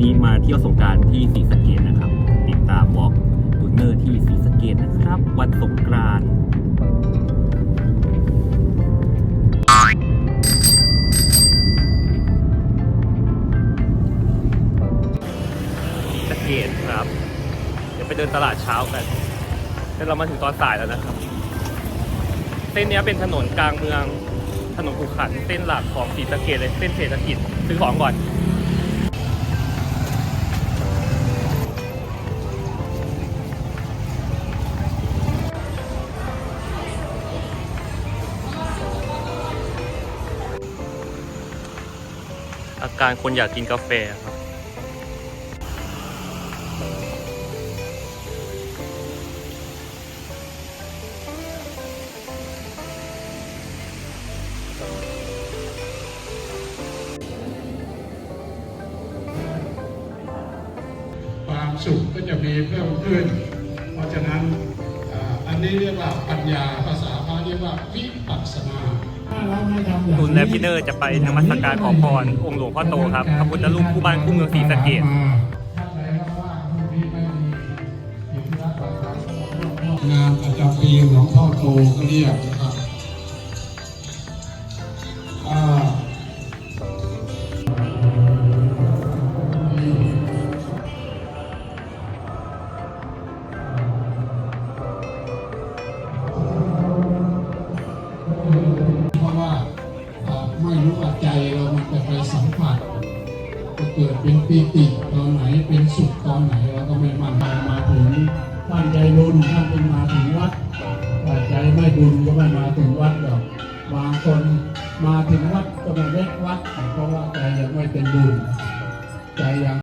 นี้มาเที่ยวสงการที่ศรีสะเกดนะครับ ติดตามวอล์กตูเนอร์ที่ศรีสะเกดนะครับ วันสงกรานต์ศรีสะเกดครับ เดี๋ยวไปเดินตลาดเช้ากันแต่เรามาถึงตอนสายแล้วนะครับ เส้นนี้เป็นถนนกลางเมืองถนนขุขันเส้นหลักของศรีสะเกดเลยเส้นเศรษฐกิจซื้อของก่อน อาการคนอยากกินกาแฟครับความสุขก็จะมีเพิ่มขึ้น เพราะฉะนั้นอันนี้เรียกว่าปัญญาภาษาพระเรียกว่าวิปัสสนา คุณและพี่เนอร์จะไปนมัสการขอพรองค์หลวงพ่อโตครับพระพุทธรูปคู่บ้านคู่เมืองศรีสะเกดงานประจำปีหลวงพ่อโตก็เรียกนะครับอ่า ว่าใจเรามันจะไปสัมผัสจะเกิดเป็นปีติตอนไหนเป็นสุขตอนไหนเราก็ไม่มันมามาถึงท่านใจรุนท่านเป็นมาถึงวัดถ้าใจไม่บุญก็ไม่มาถึงวัดหรอกบางคนมาถึงวัดก็ไม่แวะวัดเพราะว่าใจยังไม่เป็นบุญใจยัง